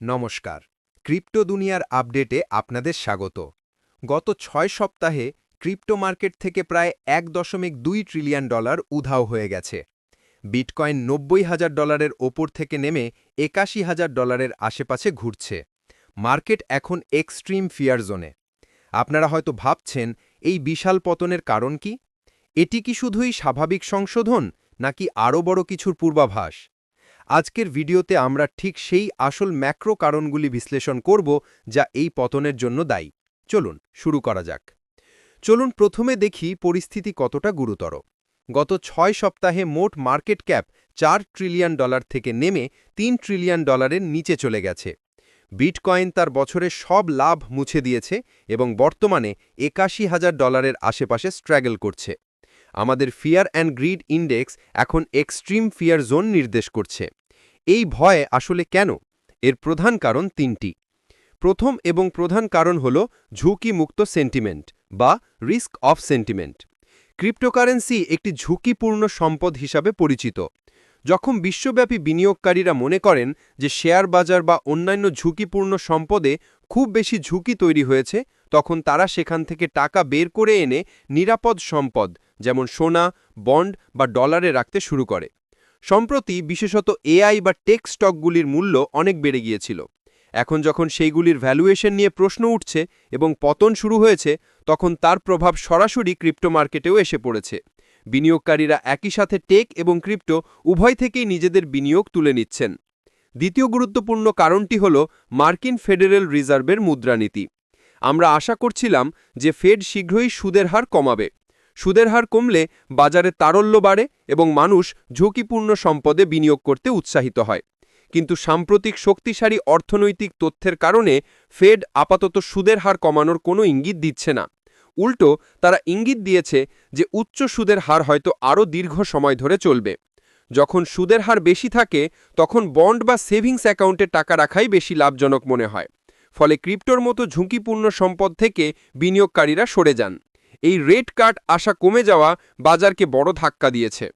নমস্কার। ক্রিপ্টো দুনিয়ার আপডেটে আপনাদের স্বাগত। গত ছয় সপ্তাহে ক্রিপ্টো মার্কেট থেকে প্রায় এক দশমিক দুই ট্রিলিয়ন ডলার উধাও হয়ে গেছে। বিটকয়েন নব্বই হাজার ডলারের ওপর থেকে নেমে একাশি হাজার ডলারের আশেপাশে ঘুরছে। মার্কেট এখন এক্সট্রিম ফিয়ার জোনে। আপনারা হয়তো ভাবছেন, এই বিশাল পতনের কারণ কি? এটি কি শুধুই স্বাভাবিক সংশোধন, নাকি আরও বড় কিছুর পূর্বাভাস? আজকের ভিডিওতে আমরা ঠিক সেই আসল ম্যাক্রো কারণগুলি বিশ্লেষণ করব যা এই পতনের জন্য দায়ী। চলুন, শুরু করা যাক। চলুন প্রথমে দেখি পরিস্থিতি কতটা গুরুতর। গত ছয় সপ্তাহে মোট মার্কেট ক্যাপ চার ট্রিলিয়ন ডলার থেকে নেমে তিন ট্রিলিয়ন ডলারের নিচে চলে গেছে। বিটকয়েন তার বছরের সব লাভ মুছে দিয়েছে এবং বর্তমানে একাশি হাজার ডলারের আশেপাশে স্ট্র্যাগল করছে। আমাদের ফিয়ার অ্যান্ড গ্রিড ইন্ডেক্স এখন এক্সট্রিম ফিয়ার জোন নির্দেশ করছে। এই ভয় আসলে কেন? এর প্রধান কারণ তিনটি। প্রথম এবং প্রধান কারণ হল ঝুঁকিমুক্ত সেন্টিমেন্ট বা রিস্ক অফ সেন্টিমেন্ট ক্রিপ্টোকারেন্সি একটি ঝুঁকিপূর্ণ সম্পদ হিসাবে পরিচিত। যখন বিশ্বব্যাপী বিনিয়োগকারীরা মনে করেন যে শেয়ার বাজার বা অন্যান্য ঝুঁকিপূর্ণ সম্পদে খুব বেশি ঝুঁকি তৈরি হয়েছে, তখন তারা সেখান থেকে টাকা বের করে এনে নিরাপদ সম্পদ যেমন সোনা, বন্ড বা ডলারে রাখতে শুরু করে। সম্প্রতি বিশেষত এআই বা টেক স্টকগুলির মূল্য অনেক বেড়ে গিয়েছিল। এখন যখন সেইগুলির ভ্যালুয়েশন নিয়ে প্রশ্ন উঠছে এবং পতন শুরু হয়েছে, তখন তার প্রভাব সরাসরি ক্রিপ্টো মার্কেটেও এসে পড়েছে। বিনিয়োগকারীরা একই সাথে টেক এবং ক্রিপ্টো উভয় থেকেই নিজেদের বিনিয়োগ তুলে নিচ্ছেন। দ্বিতীয় গুরুত্বপূর্ণ কারণটি হল মার্কিন ফেডারেল রিজার্ভের মুদ্রানীতি। আমরা আশা করছিলাম যে ফেড শীঘ্রই সুদের হার কমাবে। সুদের হার কমলে বাজারে তারল্য বাড়ে এবং মানুষ ঝুঁকিপূর্ণ সম্পদে বিনিয়োগ করতে উৎসাহিত হয়। কিন্তু সাম্প্রতিক শক্তিশালী অর্থনৈতিক তথ্যের কারণে ফেড আপাতত সুদের হার কমানোর কোনো ইঙ্গিত দিচ্ছে না। উল্টো, তারা ইঙ্গিত দিয়েছে যে উচ্চ সুদের হার হয়তো আরও দীর্ঘ সময় ধরে চলবে। যখন সুদের হার বেশি থাকে, তখন বন্ড বা সেভিংস অ্যাকাউন্টে টাকা রাখাই বেশি লাভজনক মনে হয়। ফলে ক্রিপ্টোর মতো ঝুঁকিপূর্ণ সম্পদ থেকে বিনিয়োগকারীরা সরে যান। এই রেড কার্ড আশা কমে যাওয়া বাজারকে বড় ধাক্কা দিয়েছে।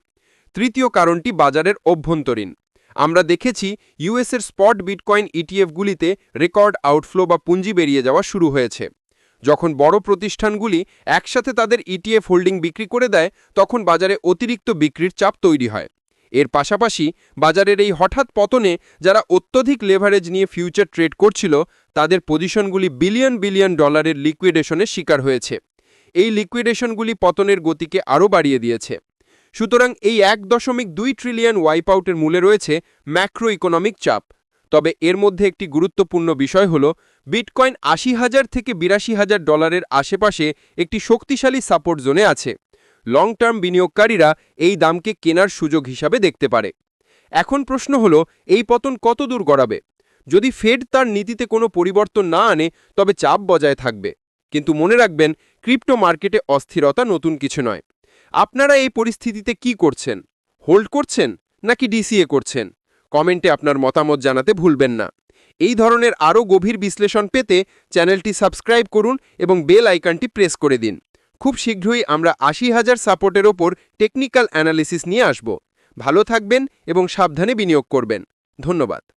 তৃতীয় কারণটি বাজারের অভ্যন্তরীণ। আমরা দেখেছি ইউএসের স্পট বিটকয়েন ইটিএফগুলিতে রেকর্ড আউটফ্লো বা পুঁজি বেরিয়ে যাওয়া শুরু হয়েছে। যখন বড় প্রতিষ্ঠানগুলি একসাথে তাদের ইটিএফ হোল্ডিং বিক্রি করে দেয়, তখন বাজারে অতিরিক্ত বিক্রির চাপ তৈরি হয়। এর পাশাপাশি বাজারের এই হঠাৎ পতনে যারা অত্যধিক লেভারেজ নিয়ে ফিউচার ট্রেড করছিল, তাদের পজিশনগুলি বিলিয়ন বিলিয়ন ডলারের লিকুইডেশনের শিকার হয়েছে। এই লিকুইডেশনগুলি পতনের গতিকে আরও বাড়িয়ে দিয়েছে। সুতরাং এই এক দশমিক দুই ট্রিলিয়ন ওয়াইপ আউটের মূলে রয়েছে ম্যাক্রো ইকোনমিক চাপ। তবে এর মধ্যে একটি গুরুত্বপূর্ণ বিষয় হল বিটকয়েন আশি হাজার থেকে বিরাশি হাজার ডলারের আশেপাশে একটি শক্তিশালী সাপোর্ট জোনে আছে। লং টার্ম বিনিয়োগকারীরা এই দামকে কেনার সুযোগ হিসাবে দেখতে পারে। এখন প্রশ্ন হল, এই পতন কত দূর গড়াবে? যদি ফেড তার নীতিতে কোনো পরিবর্তন না আনে, তবে চাপ বজায় থাকবে। কিন্তু মনে রাখবেন, ক্রিপ্টো মার্কেটে অস্থিরতা নতুন কিছু নয়। আপনারা এই পরিস্থিতিতে কি করছেন? হোল্ড করছেন নাকি ডিসিএ করছেন? কমেন্টে আপনার মতামত জানাতে ভুলবেন না। এই ধরনের আরও গভীর বিশ্লেষণ পেতে চ্যানেলটি সাবস্ক্রাইব করুন এবং বেল আইকনটি প্রেস করে দিন। খুব শীঘ্রই আমরা আশি হাজার সাপোর্টের ওপর টেকনিক্যাল অ্যানালিসিস নিয়ে আসব। ভালো থাকবেন এবং সাবধানে বিনিয়োগ করবেন। ধন্যবাদ।